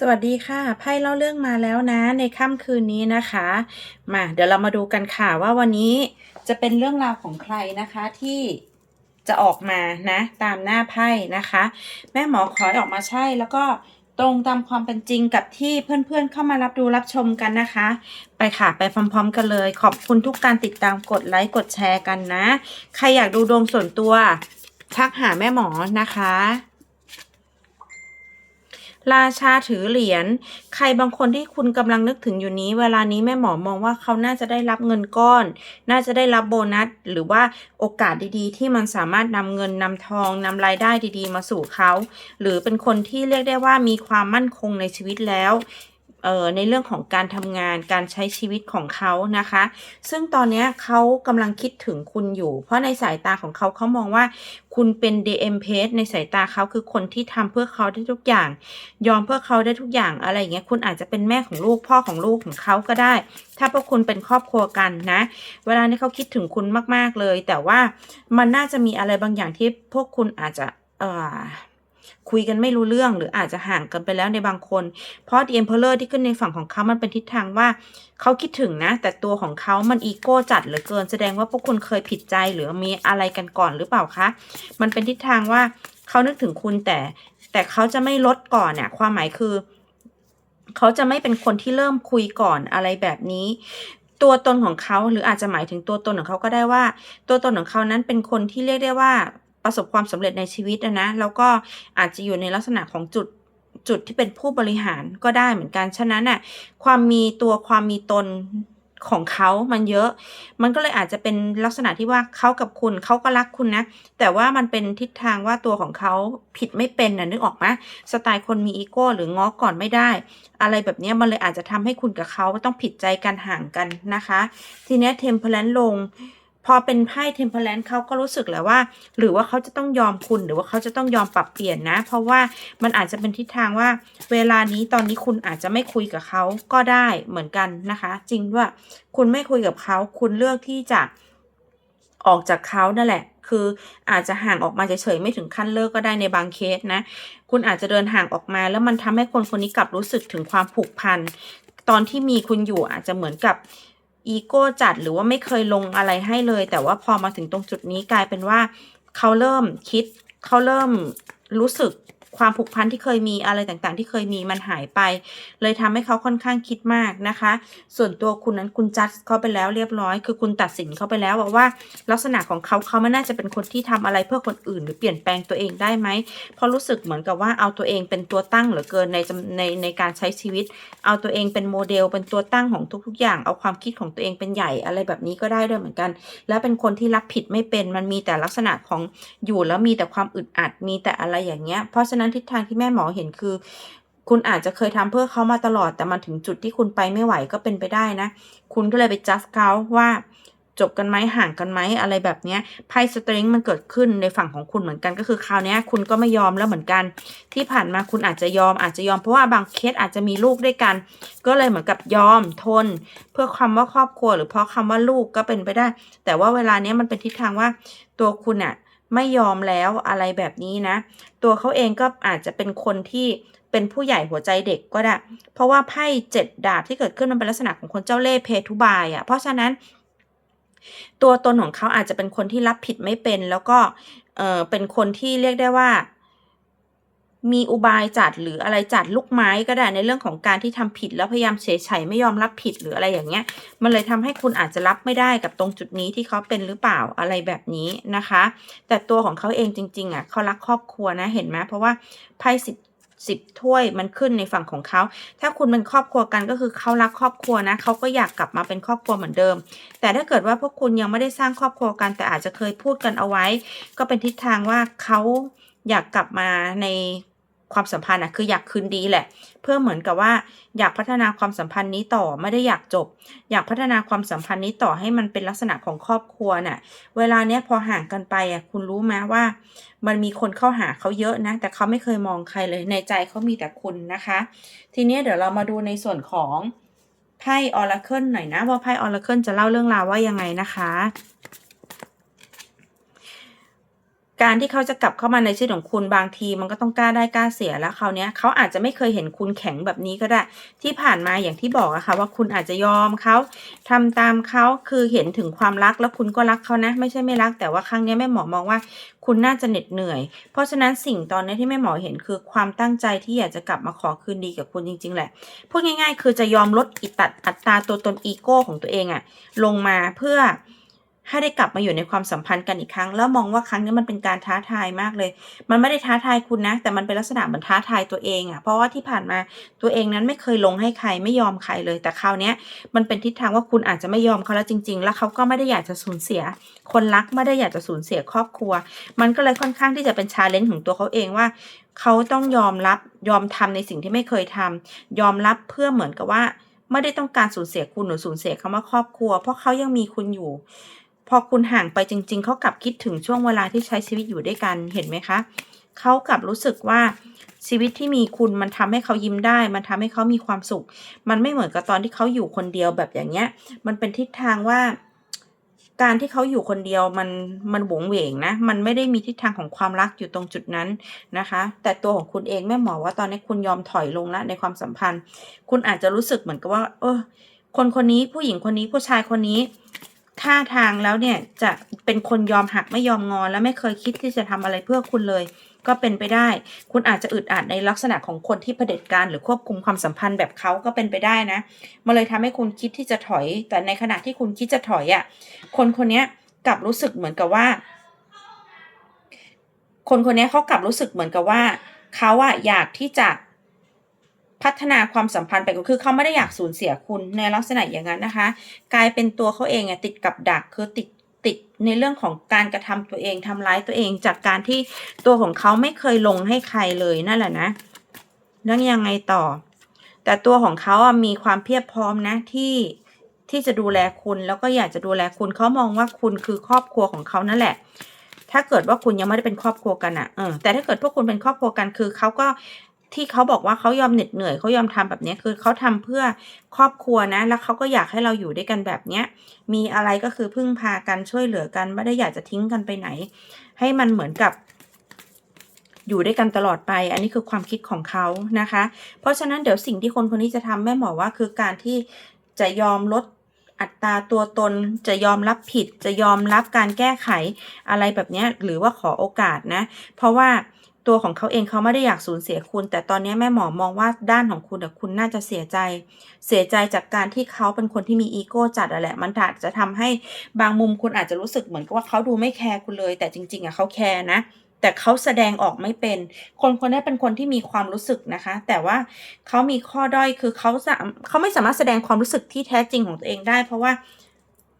สวัสดีค่ะไพ่เล่าเรื่องมาแล้วนะในค่ำคืนนี้นะคะ มาเดี๋ยวเรามาดูกันค่ะว่าวันนี้จะเป็นเรื่องราวของใครนะคะที่จะออกมานะตามหน้าไพ่นะคะ แม่หมอขอออกมาใช่แล้วก็ตรงตามความเป็นจริงกับที่เพื่อนๆ เข้ามารับดูรับชมกันนะคะ ไปค่ะไปพร้อมๆ กันเลย ขอบคุณทุกการติดตามกดไลค์กดแชร์กันนะ ใครอยากดูดวงส่วนตัวทักหาแม่หมอนะคะ ราชาถือเหรียญ ใครบางคนที่คุณกำลังนึกถึงอยู่นี้ เวลานี้แม่หมอมองว่าเขาน่าจะได้รับเงินก้อน น่าจะได้รับโบนัส หรือว่าโอกาสดีๆ ที่มันสามารถนำเงินนำทองนำรายได้ดีๆ มาสู่เขา หรือเป็นคนที่เรียกได้ว่ามีความมั่นคงในชีวิตแล้ว เอ่อในเรื่องของการทำงานการใช้ชีวิตของเขานะคะ ซึ่งตอนนี้เขากำลังคิดถึงคุณอยู่ เพราะในสายตาของเขาเขามองว่าคุณเป็น DM p a g e ในสายตาเขาคือคนที่ทำเพื่อเขาได้ทุกอย่าง ยอมเพื่อเขาได้ทุกอย่างอะไรอย่างเงี้ยคุณอาจจะเป็นแม่ของลูกพ่อของลูกของเขาก็ได้ ถ้าพวกคุณเป็นครอบครัวกันนะ เวลานี้เขาคิดถึงคุณมาก ๆเลย แต่ว่ามันน่าจะมีอะไรบางอย่างที่พวกคุณอาจจะเอ่อ คุยกันไม่รู้เรื่องหรืออาจจะห่างกันไปแล้วในบางคน เพราะ The Emperor ที่ขึ้นในฝั่งของเขามันเป็นทิศทางว่าเขาคิดถึงนะ แต่ตัวของเขามันอีโก้จัดเหลือเกิน แสดงว่าพวกคุณเคยผิดใจหรือมีอะไรกันก่อนหรือเปล่าคะ มันเป็นทิศทางว่าเขานึกถึงคุณแต่ แต่เขาจะไม่ลดก่อนเนี่ยความหมายคือ เขาจะไม่เป็นคนที่เริ่มคุยก่อนอะไรแบบนี้ตัวตนของเขาหรืออาจจะหมายถึงตัวตนของเขาก็ได้ว่า ตัวตนของเขานั้นเป็นคนที่เรียกได้ว่า ประสบความสำเร็จในชีวิตนะแล้วก็อาจจะอยู่ในลักษณะของจุดจุดที่เป็นผู้บริหารก็ได้เหมือนกัน ฉะนั้นน่ะความมีตัวความมีตนของเขามันเยอะ มันก็เลยอาจจะเป็นลักษณะที่ว่าเขากับคุณเขาก็รักคุณนะ แต่ว่ามันเป็นทิศทางว่าตัวของเขาผิดไม่เป็นนะนึกออกไหมสไตล์คนมีอีโก้หรือง้อก่อนไม่ได้ อะไรแบบนี้มันเลยอาจจะทำให้คุณกับเขาต้องผิดใจกันห่างกันนะคะ ทีนี้เทมเพลนลง พอเป็นไพ่เทมเพลนเขาก็รู้สึกและว่า หรือว่าเขาจะต้องยอมคุณหรือว่าเขาจะต้องยอมปรับเปลี่ยนนะ เพราะว่ามันอาจจะเป็นทิศทางว่า เวลานี้ตอนนี้คุณอาจจะไม่คุยกับเขาก็ได้เหมือนกันนะคะ จริงด้วยคุณไม่คุยกับเขาคุณเลือกที่จะออกจากเขานั่นแหละ คืออาจจะห่างออกมาเฉยๆไม่ถึงขั้นเลิกก็ได้ในบางเคสนะ คุณอาจจะเดินห่างออกมา แล้วมันทำให้คนคนนี้กลับรู้สึกถึงความผูกพัน ตอนที่มีคุณอยู่อาจจะเหมือนกับ อีโก้จัดหรือว่าไม่เคยลงอะไรให้เลย แต่ว่าพอมาถึงตรงจุดนี้กลายเป็นว่าเขาเริ่มคิดเขาเริ่มรู้สึก ความผูกพันที่เคยมีอะไรต่างๆ ที่เคยมีมันหายไป เลยทำให้เขาค่อนข้างคิดมากนะคะ ส่วนตัวคุณนั้นคุณจัดเขาไปแล้วเรียบร้อย คือคุณตัดสินเขาไปแล้วว่า ลักษณะของเขาเขาไม่น่าจะเป็นคนที่ทำอะไรเพื่อคนอื่น หรือเปลี่ยนแปลงตัวเองได้ไหมเพราะรู้สึกเหมือนกับว่าเอาตัวเองเป็นตัวตั้งเหลือเกินในจำในในการใช้ชีวิต เอาตัวเองเป็นโมเดลเป็นตัวตั้งของทุกๆ อย่างเอาความคิดของตัวเองเป็นใหญ่อะไรแบบนี้ก็ได้ด้วยเหมือนกัน แล้วเป็นคนที่รับผิดไม่เป็นมันมีแต่ลักษณะของอยู่แล้วมีแต่ความอึดอัดมีแต่อะไรอย่างเงี้ยเพราะฉะนั้นทิศทางที่แม่หมอเห็นคือ คุณอาจจะเคยทำเพื่อเขามาตลอดแต่มันถึงจุดที่คุณไปไม่ไหวก็เป็นไปได้นะ คุณก็เลยไปจัดเขาว่าจบกันไหมห่างกันไหมอะไรแบบนี้ไพ่สตริงมันเกิดขึ้นในฝั่งของคุณเหมือนกัน ก็คือคราวนี้คุณก็ไม่ยอมแล้วเหมือนกัน ที่ผ่านมาคุณอาจจะยอมอาจจะยอมเพราะว่าบางเคสอาจจะมีลูกด้วยกัน ก็เลยเหมือนกับยอมทน เพื่อคำว่าครอบครัว หรือเพราะคำว่าลูกก็เป็นไปได้ แต่ว่าเวลานี้มันเป็นทิศทางว่าตัวคุณอะ ไม่ยอมแล้วอะไรแบบนี้นะ ตัวเขาเองก็อาจจะเป็นคนที่เป็นผู้ใหญ่หัวใจเด็กก็ได้ เพราะว่าไพ่เจ็ดดาบที่เกิดขึ้นมันเป็นลักษณะของคนเจ้าเล่ห์เพทุบายอะ่ะ เพราะฉะนั้น ตัวตนของเขาอาจจะเป็นคนที่รับผิดไม่เป็น แล้วก็เออเป็นคนที่เรียกได้ว่า มีอุบายจัดหรืออะไรจัดลูกไม้ก็ได้ในเรื่องของการที่ทำผิดแล้วพยายามเฉยเฉยไม่ยอมรับผิดหรืออะไรอย่างเงี้ย มันเลยทำให้คุณอาจจะรับไม่ได้กับตรงจุดนี้ที่เขาเป็นหรือเปล่าอะไรแบบนี้นะคะ แต่ตัวของเขาเองจริง ๆอะเขารักครอบครัวนะเห็นไหมเพราะว่าไพ่สิบสิบถ้วยมันขึ้นในฝั่งของเขา ถ้าคุณเป็นครอบครัวกันก็คือเขารักครอบครัวนะเขาก็อยากกลับมาเป็นครอบครัวเหมือนเดิม แต่ถ้าเกิดว่าพวกคุณยังไม่ได้สร้างครอบครัวกัน แต่อาจจะเคยพูดกันเอาไว้ ก็เป็นทิศทางว่าเขาอยากกลับมาใน ความสัมพันธ์อะคืออยากคืนดีแหละ เพื่อเหมือนกับว่า อยากพัฒนาความสัมพันธ์นี้ต่อไม่ได้อยากจบ อยากพัฒนาความสัมพันธ์นี้ต่อให้มันเป็นลักษณะของครอบครัวน่ะ เวลาเนี้ยพอห่างกันไปอะคุณรู้ไหมว่า มันมีคนเข้าหาเขาเยอะนะ แต่เขาไม่เคยมองใครเลยในใจเขามีแต่คุณนะคะ ทีนี้เดี๋ยวเรามาดูในส่วนของไพ่ออร์เคิลหน่อยนะว่าไพ่ออร์เคิลจะเล่าเรื่องราวว่ายังไงนะคะ การที่เขาจะกลับเข้ามาในชีวิตของคุณบางที มันก็ต้องกล้าได้กล้าเสียแล้วคราวเนี้ยเขาอาจจะไม่เคยเห็นคุณแข็งแบบนี้ก็ได้ ที่ผ่านมาอย่างที่บอกอะค่ะ ว่าคุณอาจจะยอมเขาทำตามเขาคือเห็นถึงความรักแล้วคุณก็รักเขานะ ไม่ใช่ไม่รัก แต่ว่าครั้งเนี้ยแม่หมอมองว่า คุณน่าจะเหน็ดเหนื่อย เพราะฉะนั้นสิ่งตอนนี้ที่แม่หมอเห็นคือความตั้งใจที่อยากจะกลับมาขอคืนดีกับคุณจริง ๆ แหละพูดง่าย ๆ คือจะยอมลดอิตัดอัตราตัวตนอีโก้ของตัวเองอะลงมาเพื่อ ให้ได้กลับมาอยู่ในความสัมพันธ์กันอีกครั้ง แล้วมองว่าครั้งนี้มันเป็นการท้าทายมากเลย มันไม่ได้ท้าทายคุณนะ แต่มันเป็นลักษณะเหมือนท้าทายตัวเองอะเพราะว่าที่ผ่านมาตัวเองนั้นไม่เคยลงให้ใครไม่ยอมใครเลย แต่คราวนี้มันเป็นทิศทางว่าคุณอาจจะไม่ยอมเขาแล้วจริง ๆ แล้วเขาก็ไม่ได้อยากจะสูญเสีย คนรักไม่ได้อยากจะสูญเสียครอบครัว มันก็เลยค่อนข้างที่จะเป็นชาเลนจ์ของตัวเขาเองว่าเขาต้องยอมรับยอมทำในสิ่งที่ไม่เคยทำยอมรับเพื่อเหมือนกับว่า ไม่ได้ต้องการสูญเสียคุณหรือสูญเสียคำว่าครอบครัว เพราะเขายังมีคุณอยู่ พอคุณห่างไปจริง ๆ เขากลับคิดถึงช่วงเวลาที่ใช้ชีวิตอยู่ด้วยกันเห็นไหมคะเขากลับรู้สึกว่าชีวิตที่มีคุณมันทำให้เขายิ้มได้ มันทำให้เขามีความสุข มันไม่เหมือนกับตอนที่เขาอยู่คนเดียวแบบอย่างเงี้ย มันเป็นทิศทางว่า การที่เขาอยู่คนเดียวมันมันหวงเหวงนะ มันไม่ได้มีทิศทางของความรักอยู่ตรงจุดนั้นนะคะ แต่ตัวของคุณเองแม่หมอว่าตอนนี้คุณยอมถอยลงแล้วในความสัมพันธ์ คุณอาจจะรู้สึกเหมือนกับว่า เออคนคนนี้ผู้หญิงคนนี้ผู้ชายคนนี้ ท่าทางแล้วเนี่ยจะเป็นคนยอมหักไม่ยอมงอและไม่เคยคิดที่จะทำอะไรเพื่อคุณเลย ก็เป็นไปได้ คุณอาจจะอึดอัดในลักษณะของคนที่เผด็จการหรือควบคุมความสัมพันธ์แบบเขาก็เป็นไปได้นะมันเลยทำให้คุณคิดที่จะถอย แต่ในขณะที่คุณคิดจะถอยอะ่ะคนคนนี้กลับรู้สึกเหมือนกับว่า คนคนนี้เขากลับรู้สึกเหมือนกับว่าเขาอะอยากที่จะ พัฒนาความสัมพันธ์ไปก็คือเขาไม่ได้อยากสูญเสียคุณในลักษณะอย่างนั้นนะคะ กลายเป็นตัวเขาเองอะติดกับดักคือติดติดในเรื่องของการกระทำตัวเองทำร้ายตัวเอง จากการที่ตัวของเขาไม่เคยลงให้ใครเลยนั่นแหละนะแล้วยังไงต่อ แต่ตัวของเขาอะมีความเพียบพร้อมนะที่ที่จะดูแลคุณแล้วก็อยากจะดูแลคุณเขามองว่าคุณคือครอบครัวของเขานั่นแหละ ถ้าเกิดว่าคุณยังไม่ได้เป็นครอบครัวกันอะเออแต่ถ้าเกิดพวกคุณเป็นครอบครัวกันคือเขาก็ ที่เขาบอกว่าเขายอมเหน็ดเหนื่อยเขายอมทำแบบนี้คือเขาทำเพื่อครอบครัวนะ แล้วเขาก็อยากให้เราอยู่ด้วยกันแบบเนี้ยมีอะไรก็คือพึ่งพากันช่วยเหลือกันไม่ได้อยากจะทิ้งกันไปไหน ให้มันเหมือนกับอยู่ด้วยกันตลอดไป อันนี้คือความคิดของเขานะคะ เพราะฉะนั้นเดี๋ยวสิ่งที่คนคนนี้จะทำแม่หมอว่าคือการที่จะยอมลดอัตราตัวตนจะยอมรับผิด จะยอมรับการแก้ไขอะไรแบบนี้หรือว่าขอโอกาสนะ เพราะว่า ตัวของเขาเองเขาไม่ได้อยากสูญเสียคุณ แต่ตอนนี้แม่หมอมองว่าด้านของคุณแต่คุณน่าจะเสียใจ เสียใจจากการที่เขาเป็นคนที่มีอีโก้จัดอะแหละ มันอาจจะทำให้บางมุมคุณอาจจะรู้สึกเหมือนกับว่าเขาดูไม่แคร์คุณเลย แต่จริง ๆอะเขาแคร์นะแต่เขาแสดงออกไม่เป็น คนคนนี้เป็นคนที่มีความรู้สึกนะคะ แต่ว่าเขามีข้อด้อยคือเขาเขาไม่สามารถแสดงความรู้สึกที่แท้จริงของตัวเองได้ เพราะว่า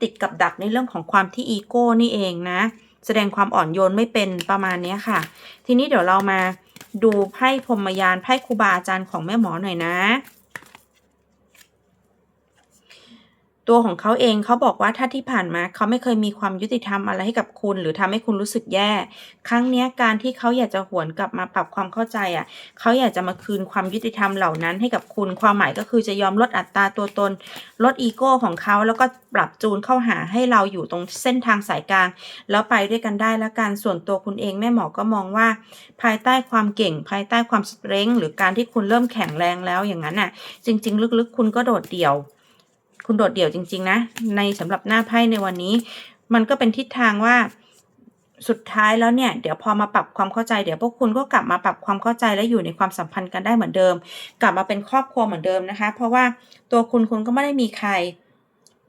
ติดกับดักในเรื่องของความที่อีโก้นี่เองนะ แสดงความอ่อนโยนไม่เป็นประมาณนี้ค่ะ ทีนี้เดี๋ยวเรามาดูไพ่พรมยานไพ่ครูบาอาจารย์ของแม่หมอหน่อยนะ ตัวของเขาเองเขาบอกว่าถ้าที่ผ่านมาเขาไม่เคยมีความยุติธรรมอะไรให้กับคุณ หรือทำให้คุณรู้สึกแย่ ครั้งนี้การที่เขาอยากจะหวนกลับมาปรับความเข้าใจอะเขาอยากจะมาคืนความยุติธรรมเหล่านั้นให้กับคุณ ความหมายก็คือจะยอมลดอัตราตัวตน ลดอีโก้ของเขาแล้วก็ปรับจูนเข้าหาให้เราอยู่ตรงเส้นทางสายกลาง แล้วไปด้วยกันได้แล้วกันส่วนตัวคุณเองแม่หมอก็มองว่า ภายใต้ความเก่ง ภายใต้ความสเตรงหรือการที่คุณเริ่มแข็งแรงแล้วอย่างนั้นน่ะ จริง ๆ ลึกๆ คุณก็โดดเดี่ยว คุณโดดเดี่ยวจริง ๆ นะ ในสำหรับหน้าไพ่ในวันนี้ มันก็เป็นทิศทางว่าสุดท้ายแล้วเนี่ยเดี๋ยวพอมาปรับความเข้าใจเดี๋ยวพวกคุณก็กลับมาปรับความเข้าใจและอยู่ในความสัมพันธ์กันได้เหมือนเดิม กลับมาเป็นครอบครัวเหมือนเดิมนะคะ เพราะว่าตัวคุณคุณก็ไม่ได้มีใคร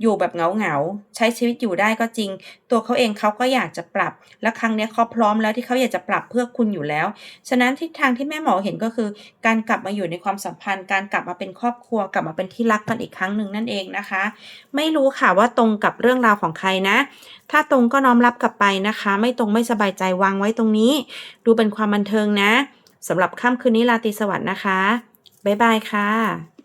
อยู่แบบเหงาเหงาๆใช้ชีวิตอยู่ได้ก็จริง ตัวเขาเองเขาก็อยากจะปรับ และครั้งนี้เขาพร้อมแล้วที่เขาอยากจะปรับเพื่อคุณอยู่แล้ว ฉะนั้นทิศทางที่แม่หมอเห็นก็คือ การกลับมาอยู่ในความสัมพันธ์ การกลับมาเป็นครอบครัว กลับมาเป็นที่รักกันอีกครั้งหนึ่งนั่นเองนะคะ ไม่รู้ค่ะว่าตรงกับเรื่องราวของใครนะ ถ้าตรงก็น้อมรับกลับไปนะคะ ไม่ตรงไม่สบายใจวางไว้ตรงนี้ ดูเป็นความบันเทิงนะสำหรับค่ำคืนนี้ราตีสวัสดิ์นะคะบ๊ายบายค่ะ